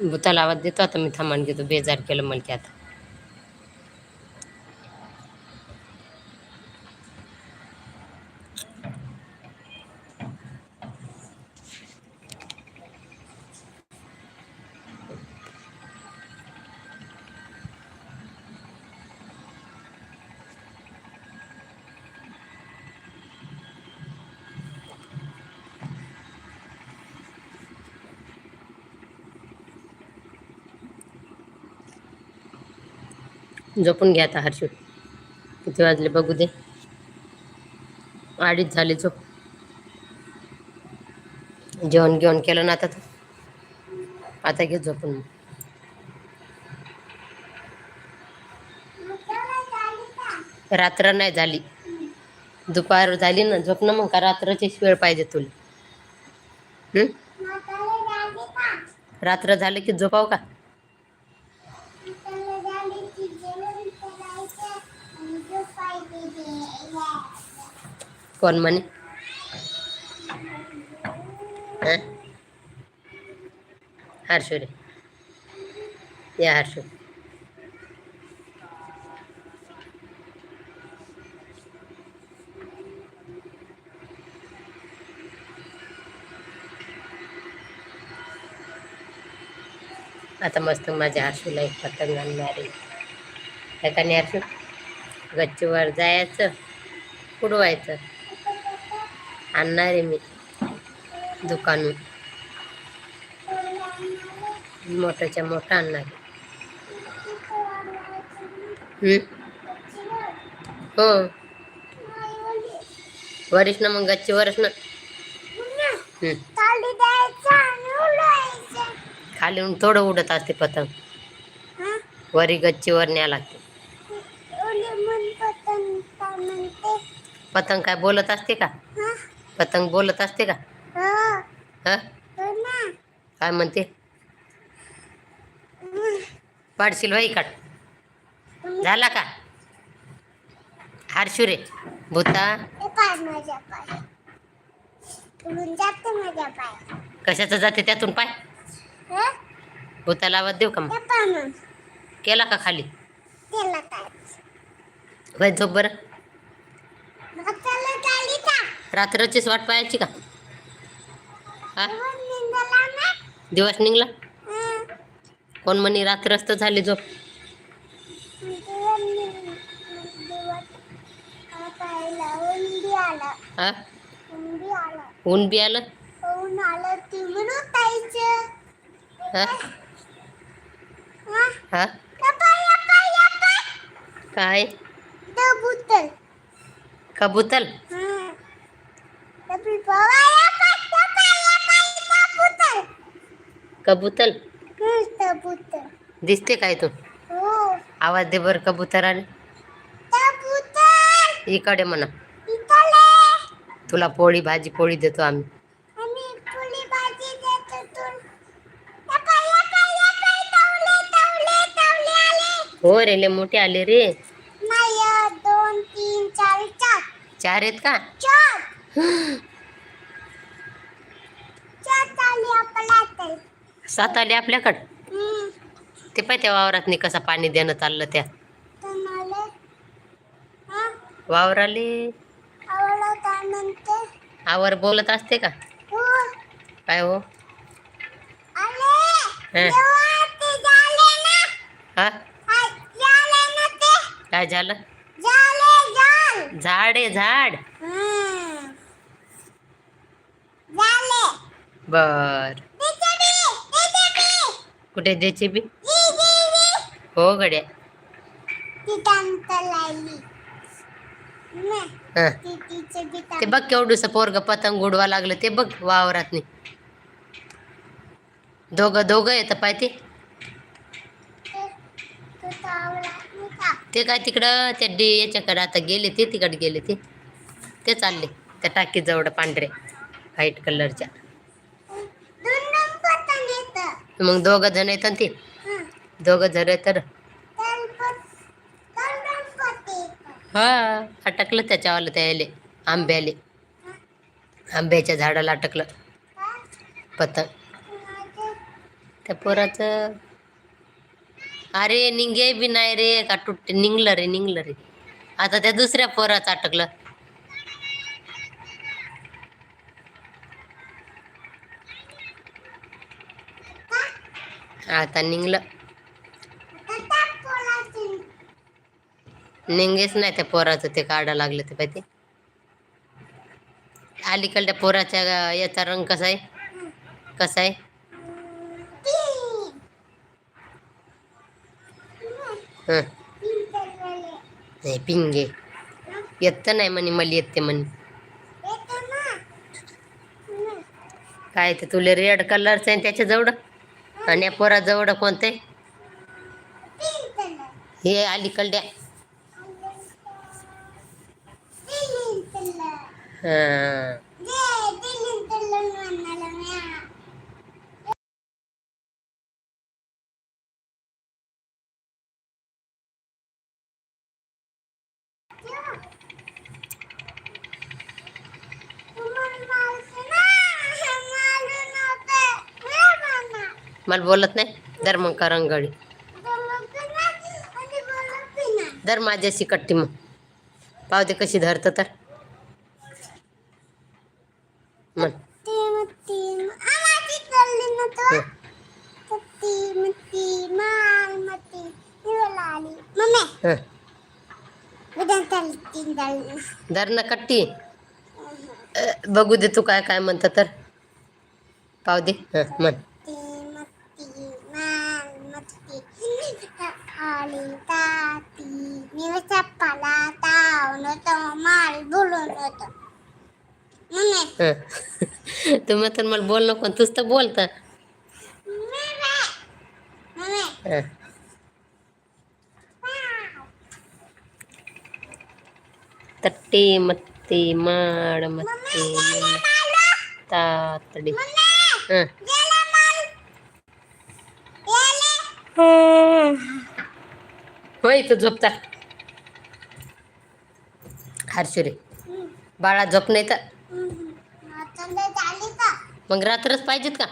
भूताला आवाज देतो आता मी थांबण घेतो. बेजार केलं मला की आता. झोपून घ्या आता हर्षू. किती वाजले बघू दे. अडीच झाले झोप. जेवण घेऊन केलं ना आता तू? आता घे झोपून मग. रात्र नाही झाली. दुपार झाली ना झोप ना मग का रात्रचीच वेळ पाहिजे तुला? रात्र झालं की झोपाव का? कोण म्हणे? हं? हर्षू रे या हर्षू आता मस्त माझ्या हर्षूला एक पतंग आणणार आहे. काय का नाही हर्षू गच्चीवर जायचं. उडवायचं आणणार आहे मी दुकानून. मोठ्याच्या मोठा आणणार. आहे हं? वरीस ना मग गच्चीवरच ना हं. खाली थोडं उडत असते पतंग. वरी गच्चीवर न्या लागते. पतंग काय बोलत असते का? पतंग बोलत असते का? ह? काय म्हणते? पाडशील बाई काट झाला का? हारशू रे. भूता. कशाचं जाते त्यातून पाय? भूताला आवाज देऊ का मग? केला का खाली? झोप बरं. रात्रीचीच वाट पाहायची का? हा? दिवस निघला? कोण म्हणे रात्रच तर झाली झोप? हा? ऊन बी आलं? हा? हा? काय? कबूतल कबूतर. दिसते काय तू? आवाज दे बर कबुतराने. इकडे म्हणा. तुला पोळी भाजी पोळी देतो आम्ही. हो रे मोठे आले रे. चार आहेत का? सात आले आपल्याकडं? ते पाय त्या वावरात कसा पाणी देणं चाललं त्या. हा? वावराले आवर बोलत असते का? काय हो. हं. हा? काय झाल? झाड आहे झाड बर. कुठे द्यायची बी. हो गड्या. नाही. ती बघ केवढूस पोरग पतंग उडवा लागलं ते बघ वावरात दोघं दोघं येतं पाय ते काय तिकडं त्या डी याच्याकडे आता गेले ते तिकडे गेले ते. ते चालले त्या टाकीजवळ पांढरे व्हाईट कलरच्या मग दोघं जण येतात ते. दोघं जण तर हा अटकलं त्याच्यावाला त्याले आंब्याले. आंब्याच्या झाडाला अटकलं. पतंग. त्या पोराचं अरे निंगे बी नाही रे का तुट निघलं रे निघलं रे. आता त्या दुसऱ्या पोराचं अटकलं. आता निघलं निंगेच निघेच नाही त्या पोराचं ते काढा लागलं ते पाहिजे. अलीकडल्या पोराच्या याचा रंग कसा आहे? कसा आहे तीन हं तीन तलवाले नाही पिंगे येत नाही म्हणे मला येते म्हणे काय ते तुला रेड कलरचं आहे त्याच्याजवळ आणि या पोराजवळ कोणतं आहे हे अलीकडल्या तीन तलवार हां जे तीन तलवार म्हणाला म्या मला बोलत नाही. दर मग करंगळी दर माझ्याशी कट्टी मग. पावते कशी धरतं तर. धर ना कट्टी. बघू दे तू काय काय म्हणतं तर. पाव दे. म्हण. चप्पाला ताव नव्हतं माल बोलून होतं. मम्मी हं. तू मग तर मला बोल नको तूच तर बोलतं मम्मी हं. तट्टी मत्ती माड मत्ती तातडी हं. होय तू झोपता हर्षुरे बाळा झोप नाही तर? मग रात्रच पाहिजेत का?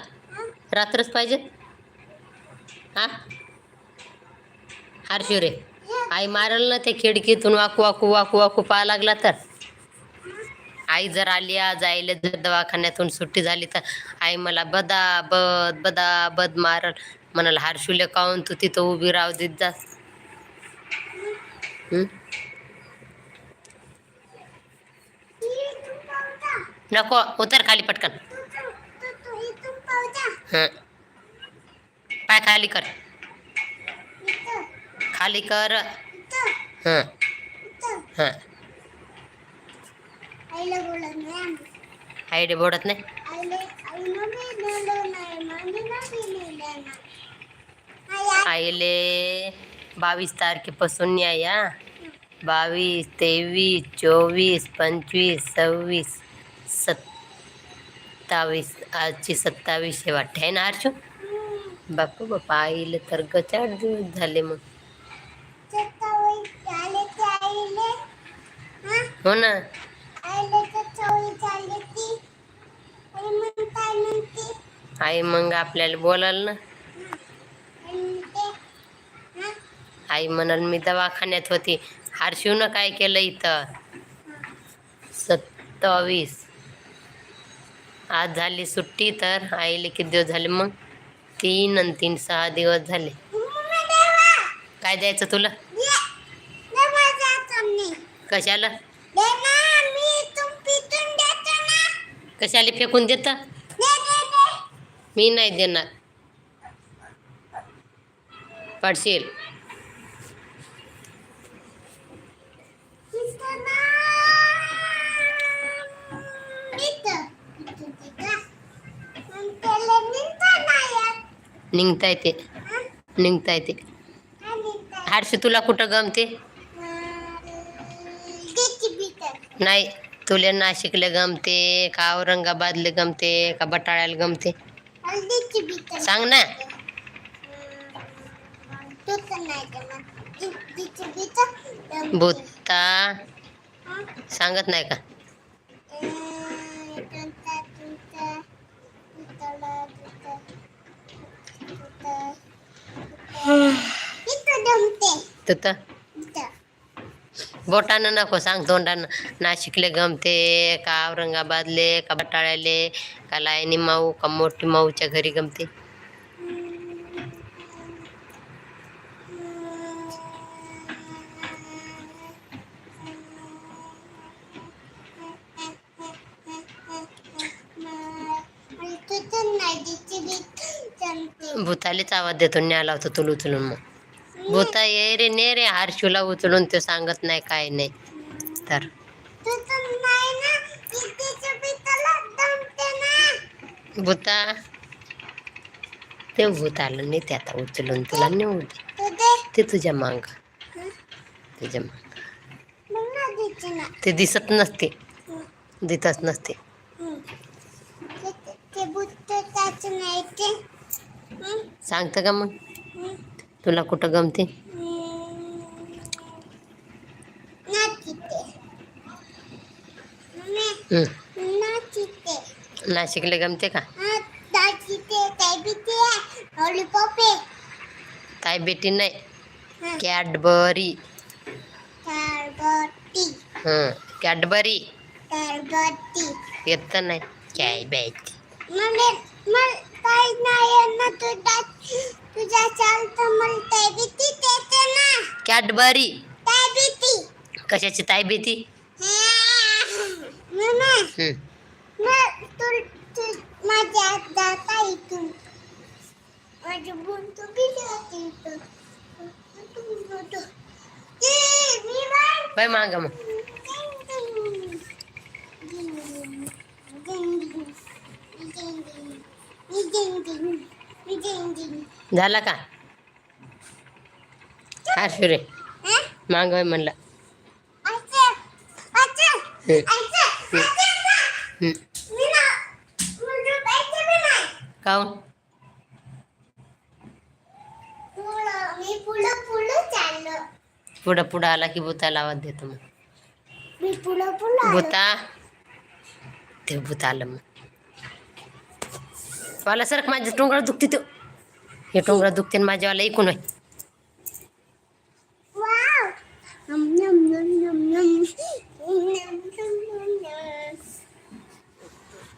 रात्रच पाहिजेत? हा? हर्षुरे आई मारल ना ते खिडकीतून वाकू वाकू वाकू वाकू पाहा लागला तर? आई जर आली आज आईला जर दवाखान्यातून सुट्टी झाली तर? आई मला बदा बद बदा बद मारल. म्हणाल हर्षुले काऊन तू तिथं उभी राहू देत जा हं? नको उतर खाली पटकन. हं. पाय खाली कर. खाली कर. हां. हं. बोलत नाही? आईडे बोडत नाही आईले बावीस तारखेपासून या बावीस तेवीस चोवीस पंचवीस सव्वीस. सत्तावीस आजची सत्तावीस हे वाटते. आहे ना अर्जुन? बापू बापा आईले तर गचाड दिवस झाले मग. हो ना. आई मग आपल्याला बोलाल ना. आई म्हणाल मी दवाखान्यात होती. हर्षूनं काय केलं इथं? सत्तावीस. आज झाली सुट्टी तर आईले किती दिवस झाले मग? तीन आणि तीन सहा दिवस झाले. काय द्यायचं तुला? कशाला? कशाला फेकून देत? मी नाही देणार. पडशील. निघता येते. निघता येते. हाडशी तुला कुठं गमते? नाही तुला नाशिकला गमते का औरंगाबादला गमते का बटाळ्याला गमते? सांग ना. भूता. सांगत नाही का? तुमचा- तर बोटानं नको सांग तोंडानं. नाशिकले गमते का औरंगाबादले का बटाळ्याले का लायनी माऊ का मोठी माऊच्या घरी गमते? भूतालेच आवाज देतो न्याला होतो तुला उचलून मग. भूता ये रे ने रे हारशूला उचलून ते सांगत नाही काय नाही. तर. भूता. ते भूत आलं नाही ते आता उचलून तुला नेऊ दे. ते तुझ्या मांग. तुझ्या मांग. ते दिसत नसते. दिसत नसते. सांगतं का मग? तुला कुठं गमते? नाशिकला गमते का? काय बेटी नाही. कॅडबरी. कॅडबरी. येत नाही. काय बेटी मला काही नाही ना तुझा तुझा चालतं मला तायबीती देते ना कॅडबरी. तायबीती कशाची तायबीती मम्मा मग तू तू माझ्या आत जाता इथून तू बी बाय माग मग. Thank you. झाला का? आशु रे मागवाय म्हणला. काऊन? पुढं पुढं आला की भूताला आवाज देतो मग. भूता? ते भूत आलं मग. वाला सरक माझे टोंगळ दुखते तो. हे टोंगळ दुखते माझ्यावाला ऐकून आहे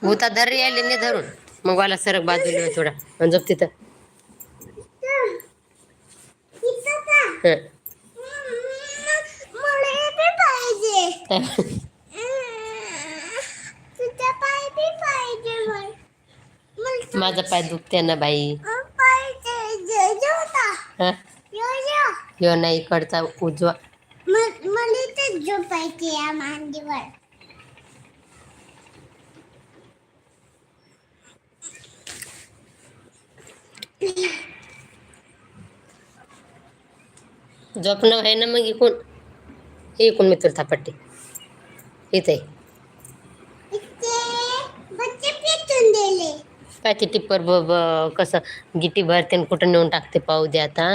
भूता धरी आले नाही धरून. मग वाला सरक बाजूला थोडा. आणि झोप तिथं. पाहिजे. माझा पाय दुखते ना बाई. ना इकडचा उजवा. झोपणं आहे ना मग इकून. इकून मी तुला थापटते. इथे. काय ते टिप्पर ब कसं? गिटी भरते आणि कुठं नेऊन टाकते पाहू दे आता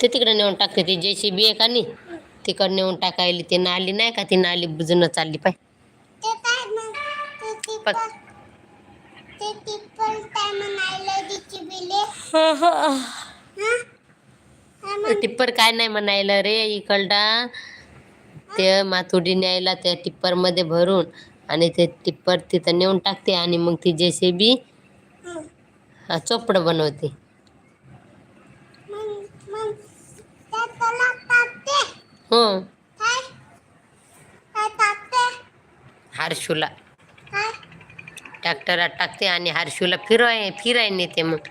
ते तिकडे नेऊन टाकते ती जे सी बी आहे का नाही? तिकडं नेऊन टाकायली ती नाली नाही का? ती नाली बुजून चालली पाय. टिप्पर टिप्पर काय टिप्पर नाही म्हणायला रे इकडला ते माथुडी न्यायला त्या टिप्परमध्ये भरून आणि ते टिप्पर तिथं नेऊन टाकते आणि मग ती जे सी बी हं. चोपडं बनवते. हो. हारशूला ट्रॅक्टरात टाकते आणि हारशूला फिरवाय फिराय नेते मग.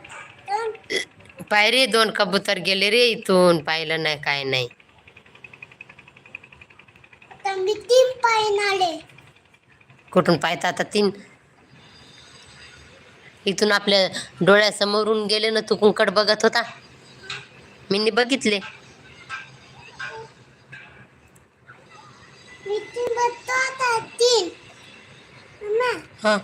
पाय रे दोन कबूतर गेले रे इथून. पाहिलं नाही काय नाही आता मी तीन पाय आले कुठून पाहता आता तीन. इथून आपल्या डोळ्यासमोरून गेले ना तू कुंकड बघत होता. मी बघितले. मी तीन बघतो आता तीन. हा.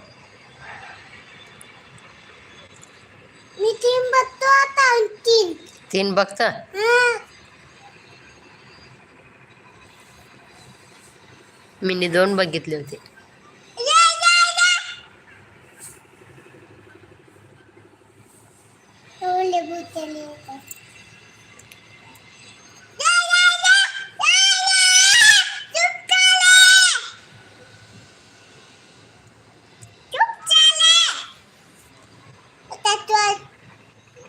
तीन बघतो मी दोन बघितले होते या, या, या. ओले भुतले येतात. या, या, या. या, या. चुप झाले. चुप झाले. आता तू आज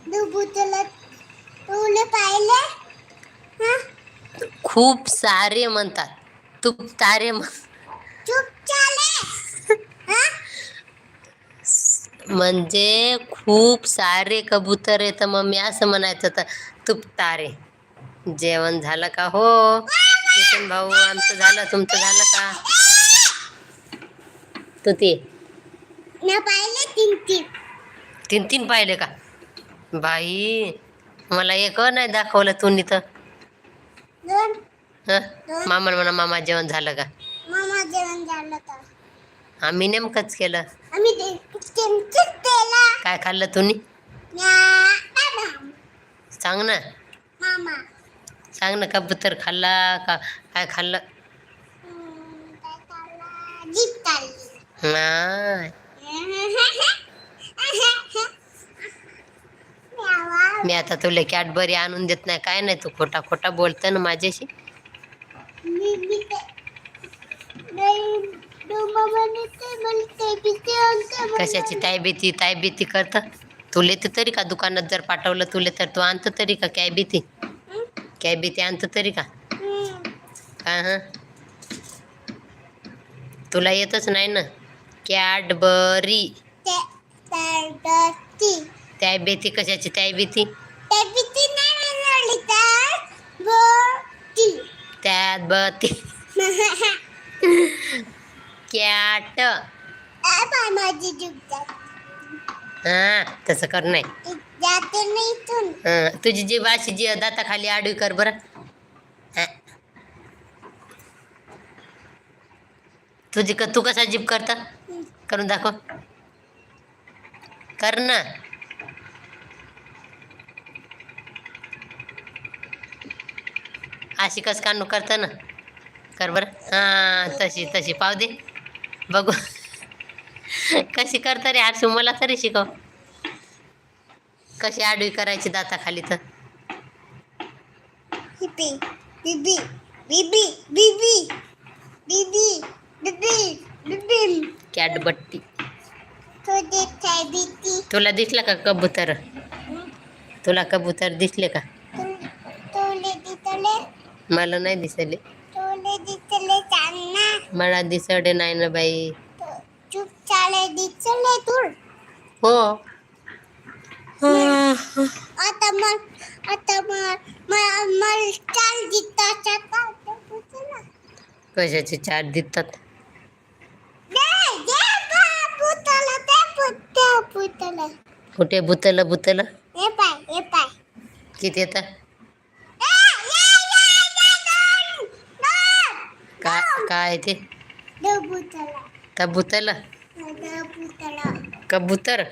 तू भुतला ओले पाहिले हा खूप सारे म्हणतात. तू तारे म्हणजे खूप सारे कबूतर आहे तर मग मी असं म्हणायचं तर तुप तारे. जेवण झालं का? हो. नितीन भाऊ आमचं झालं तुमचं झालं का? तू ते. तीन तीन. तीन तीन पाहिले का? बाई मला एक नाही दाखवलं तू तर हं मामाला म्हणा मामा जेवण झालं का? मामा जेवण झालं तर आम्ही नेमकंच केलं. आम्ही काय खाल्लं तुम्ही? सांग ना. मामा. सांग ना कबूतर खाल्ला का काय खाल्लं? जीप नाही. मी आता तुला कॅडबरी आणून देत नाही काय नाही तू खोटा खोटा बोलतं ना माझ्याशी. कशाची ताय भीती ताय भीती करतं? तुले तर तरी का दुकानात जर पाठवलं तुले तर तू आणतं तरी का काय भीती? काय भीती आणतं तरी का? हं. का हं तुला येतच नाही ना? कॅडबरी. त्या भीती कशाची त्या भीती त्यात बती. कॅट. हा तसं कर नाही. हं, तुझी जी अशी जी दाताखाली आडवी कर बरं. हं. तुझी क तू कसा जीप करता? करून दाखव. कर ना. अशी कस कानू करता ना? कर बरं. हां तशी तशी. पाव दे. बघू. कशी करता रे आरसू मला तरी शिकव. कशी आडवी करायची दाताखाली तर? हिपी बिबी बिबी बिबी बिबी बिबी बिबी. कॅटबट्टी तुला दिसलं का कबूतर? तुला कबूतर दिसले का? मला नाही दिसले. दिसले मला दिसडे नाही ना बाई. चुप चाले दिसले तू हो. आता मग आता मग मला पुतला कशाचे चार दिसतात कुठे बुतलं बुतलं पाय हे पाय. किती येतं? काय ते? कबूतर.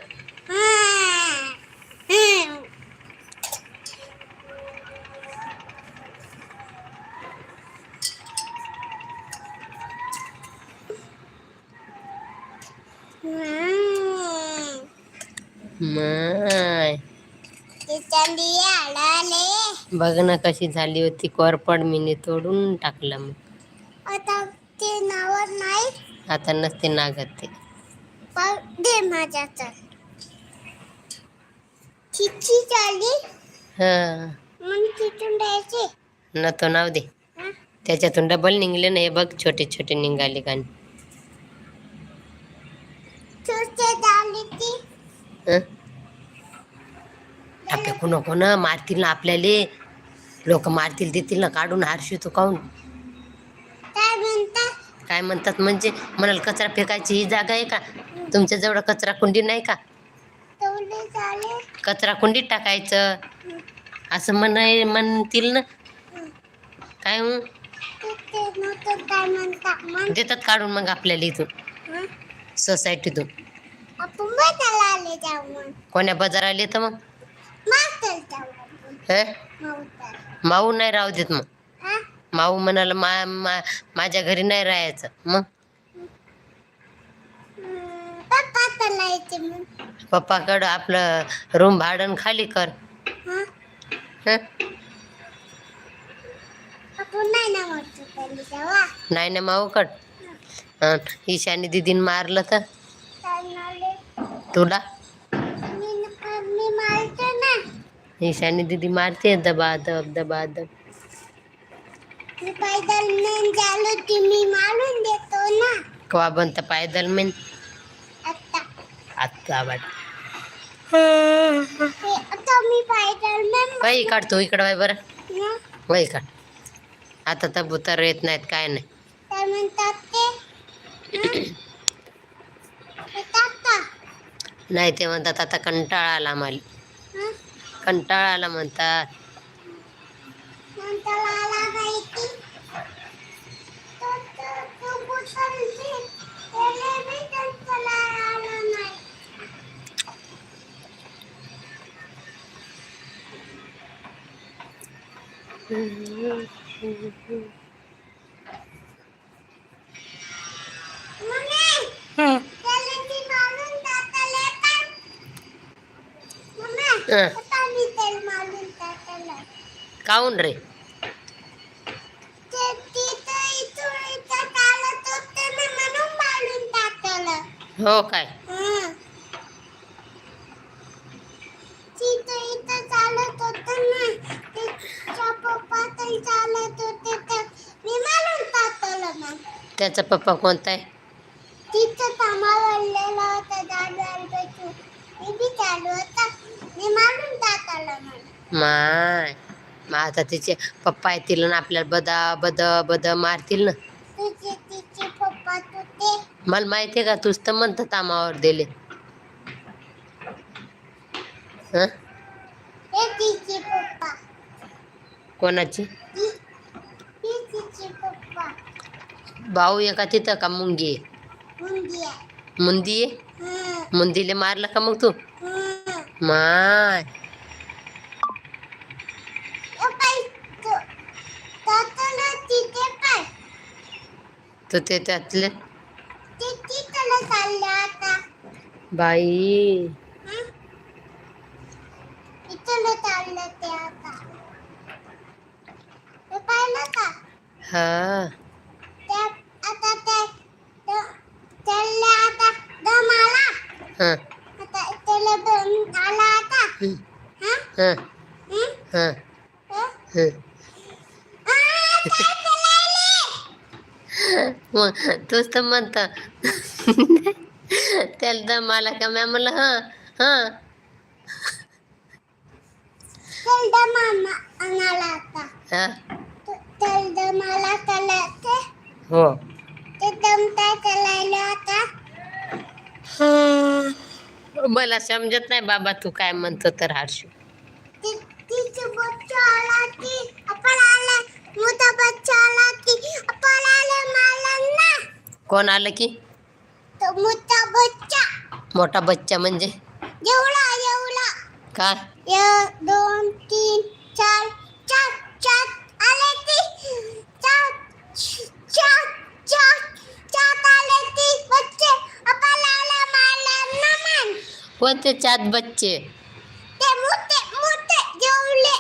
हम्म. माय. बघ ना कशी झाली होती कोरपड मीने तोडून टाकलं मग आता नसते नागत ते. दे हां. मग तिथून द्यायची. न तो नाव दे. हा? त्याच्यातून डबल निघले ना हे बघ छोटे छोटे निघाले गाणी. छोटे झाली ती. हं? फेकू नको ना मारतील ना आपल्याला. लोक मारतील देतील ना काढून हारशी तू काहून काय म्हणता? काय म्हणतात म्हणजे म्हणाल कचरा फेकायची ही जागा आहे का? तुमच्या जवळ कचरा कुंडी नाही का? कचरा कुंडीत टाकायचं. असं म्हणाय म्हणतील ना. काय मग देतात काढून मग आपल्याला इथून. हा? सोसायटीतून. आपण बदला आले जाऊ मग? कोण्या हे? माऊ नाही राहू देत मग. हा माऊ म्हणाला मा मा माझ्या घरी नाही राहायचं. मग? पप्पाकडं आपलं रूम भाडं खाली कर. हा? हं? नाही ना माऊकड हं, ईशानी दिदीन मारलं तर? तुला? मी न- मी मारतो ना. ईशानी दिदी मारते दबा दब दबा दब पैदल नाही झालो की मी मारून देतो ना. कवा बनतं पायदल मेन? आता आता वाट ते आता मी पैदल नाही बाई काढतो इकडं बाई बरं. बाई काढ आता तर भूतार येत नाहीत काय नाही. काय म्हणतात ते? हं? ते नाही ते म्हणतात आता कंटाळा आला हं? कंटाळा आला म्हणतात. मारून टाकलं. हो काय हं. तिथं इथं चालत होतं ना, त्याच्या पप्पा ते चालत होते तर मी मारून टाकलं मग. त्याचा पप्पा कोणता आहे तिथं थांबावलेला होता दादर बसून. मी बी चालू होता. मी मारून टाकलं मग. माय मग आता तिचे पप्पा येतील ना आपल्याला बदा बद बद मारतील ना तुझे तिचे पप्पा तू ते मला माहिती आहे का तूच तर म्हणतं तामावर दिले हं? हे तिचे पप्पा कोणाची ती ती तिचे पप्पा भाऊ आहे का तिथं का मुंगी? मुंदी? मुंदीले मारलं का मग तू. माय. तर ते त्यातले. बाई. हं? इथलं चाललं ते आता. हे पाहिलं का? हा त्या आता ते त- त्याला आता दम आला. हं आता त्याला दम आला आता. हं हं? हं हं? हं हं? हं आ, काय चाललंय? तर म्हणत. त्याला दम आला का? मॅ म्हणलं हां हां. हां. हो. मला समजत नाही बाबा तू काय म्हणतो तर हर्षू. कोण आलं की? तो मोठा बच्चा. मोठा बच्चा म्हणजे? एवढा एवढा. काय एक दोन तीन चार चार चार. आले ती. चार चार चार चार आले ती बच्चे. आले मला ना मन कोणते चात बच्चे? ते मोठे मोठे जेवले.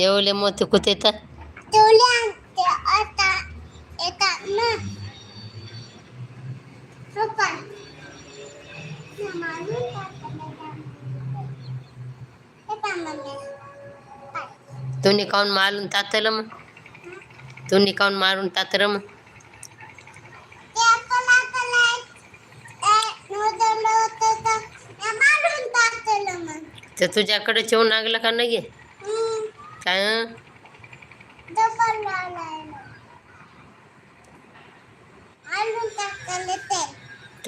येवले मोठे कुठे तर? जेवले आता येतात ना हो पण ना मारून टाकलं हे पण मम्मी पाय. तुम्ही काऊन मारून तातलं मग? तुम्ही काऊन मारून तातर मग? तर मारून ते तुझ्याकडे येऊन लागलं का नाही काय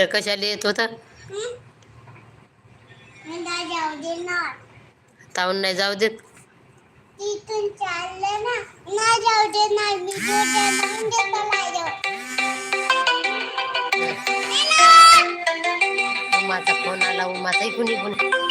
तर कशाला येत होतं हम्म? जाऊ दे नाही जाऊ देत तिथून चाललं ना नाही जाऊ दे नाही मी जोड्या देतो नाही फोन आला उमाचा कुणी कुणी